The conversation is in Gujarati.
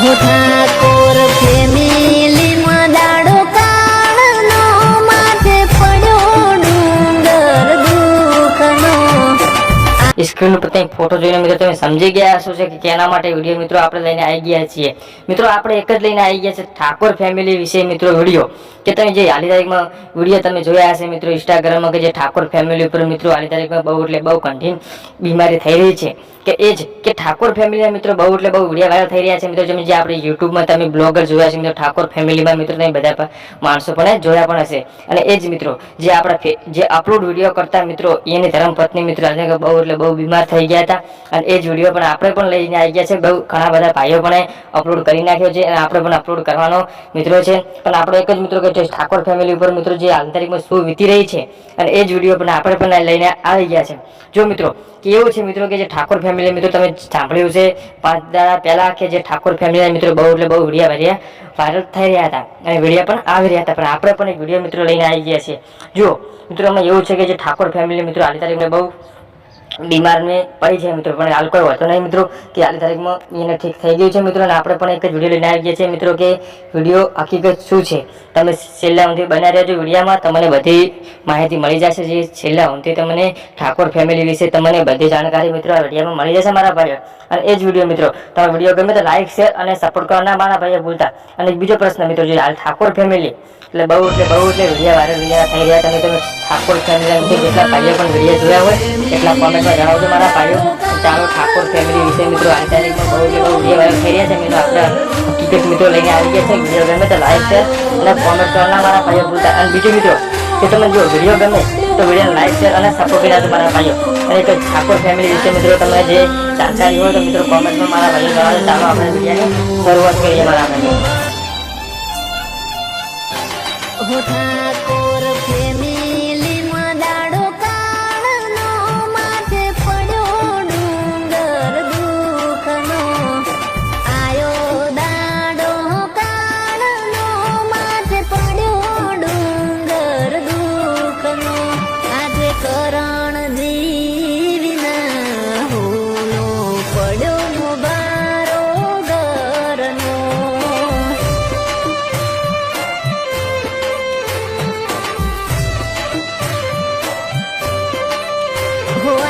હો ઠાકોર ફેમિલીમાં સ્ક્રીન ઉપર કંઈક ફોટો જોઈને મિત્રો તમે સમજી ગયા હશો છે કે કેના માટે વીડિયો મિત્રો આપણે લઈને આવી ગયા છીએ. મિત્રો આપણે એક જ લઈને આવી ગયા છે ઠાકોર ફેમિલી વિશે મિત્રો વીડિયો. કે તમે જે હાલી તારીખમાં વીડિયો તમે જોયા હશે મિત્રો ઇન્સ્ટાગ્રામમાં કે જે ઠાકોર ફેમિલી ઉપર મિત્રો હાલી તારીખમાં બહુ એટલે બહુ કઠિન બીમારી થઈ રહી છે. કે એ જ, કે ઠાકોર ફેમિલીના મિત્રો બહુ એટલે બહુ વીડિયો વાયરલ થઈ રહ્યા છે મિત્રો તમે જે આપણે યુટ્યુબમાં તમે બ્લોગર જોયા છે મિત્રો ઠાકોર ફેમિલીમાં મિત્રો તમે બધા માણસો પણ જોયા પણ હશે. અને એ જ મિત્રો, જે આપણા જે અપલોડ વીડિયો કરતા મિત્રો, એની ધર્મપત્ની મિત્રો બહુ એટલે બહુ બીમાર થઈ ગયા હતા. અને એ જ વીડિયો પણ આપણે પણ લઈને આવી ગયા છે. બહુ ઘણા બધા ભાઈઓ પણ અપલોડ કરી નાખ્યો છે અને આપણે પણ અપલોડ કરવાનો મિત્રો છે. પણ આપણો એક જ મિત્રો કે જે ઠાકોર ફેમિલી ઉપર મિત્રો જે આંતરિકમાં શું વીતી રહી છે અને એ જ વીડિયો પણ આપણે પણ લઈને આવી ગયા છે. જો મિત્રો, કે એવું છે મિત્રો કે જે ઠાકોર ફેમિલી મિત્રો તમે સાંભળ્યું છે, પાંચ દાડા પહેલાં કે જે ઠાકોર ફેમિલીના મિત્રો બહુ એટલે બહુ વિડીયા ભર્યા વાયરલ થઈ રહ્યા હતા અને વીડિયો પણ આવી રહ્યા હતા. પણ આપણે પણ એક વીડિયો મિત્રો લઈને આવી ગયા છીએ જુઓ મિત્રો અમે એવું છે કે જે ઠાકોર ફેમિલી મિત્રો હાલી તારીખને બહુ બીમાર ને પડી છે મિત્રો. પણ હાલ કોઈ હોતો નહીં મિત્રો, કે હાલ તારીખમાં એને ઠીક થઈ ગયું છે મિત્રો, અને આપણે પણ એક જ વીડિયો લઈને આવી ગયા છીએ મિત્રો, કે વીડિયો હકીકત શું છે? તમે છેલ્લા ઊંધી રહ્યા છો વિડીયામાં, તમને બધી માહિતી મળી જશે જે છેલ્લા ઊંધી તમને ઠાકોર ફેમિલી વિશે તમને બધી જાણકારી મિત્રો આ વિડીયોમાં મળી જશે મારા ભાઈઓ. અને એ જ વીડિયો મિત્રો તમે વીડિયો ગમે તો લાઈક શેર અને સપોર્ટ કરવાના મારા ભાઈઓ ભૂલતા. અને બીજો પ્રશ્ન મિત્રો, જે હાલ ઠાકોર ફેમિલી એટલે બહુ એટલે બહુ એટલે વિડીયા વાયરલ થઈ રહ્યા તમે તમે ઠાકોર ફેમિલી વિશે જેટલા ભાઈઓ પણ વીડિયો જોયા હોય, એટલા કોમેન્ટમાં જણાવજો મારા ભાઈઓ, ચાલો ઠાકોર ફેમિલી વિશે મિત્રો આ તારીખમાં બહુ એટલે બહુ વીડિયો વાયરલ થઈ રહ્યા છે. મિત્રો આપણે હકીકત મિત્રો લઈને આવી ગયા છે. વીડિયો ગમે તો લાઈક છે અને કોમેન્ટ કરવાના મારા ભાઈઓ ભૂલતા. અને બીજું મિત્રો, કે તમે જો વીડિયો ગમે, તો વીડિયો લાઈક શેર અને સપોર્ટ કર્યા છે મારા ભાઈઓ. અને તો ઠાકોર ફેમિલી વિશે મિત્રો તમે જે જાણકારી હોય તો મિત્રો કોમેન્ટમાં મારા ભાઈઓ જણાવજો ચાલો આપણે વિડીયોની શરૂઆત કરીએ મારા ભાઈઓ. મરણ જીવના હોનો પડ્યો મુબારો ગરનો હોય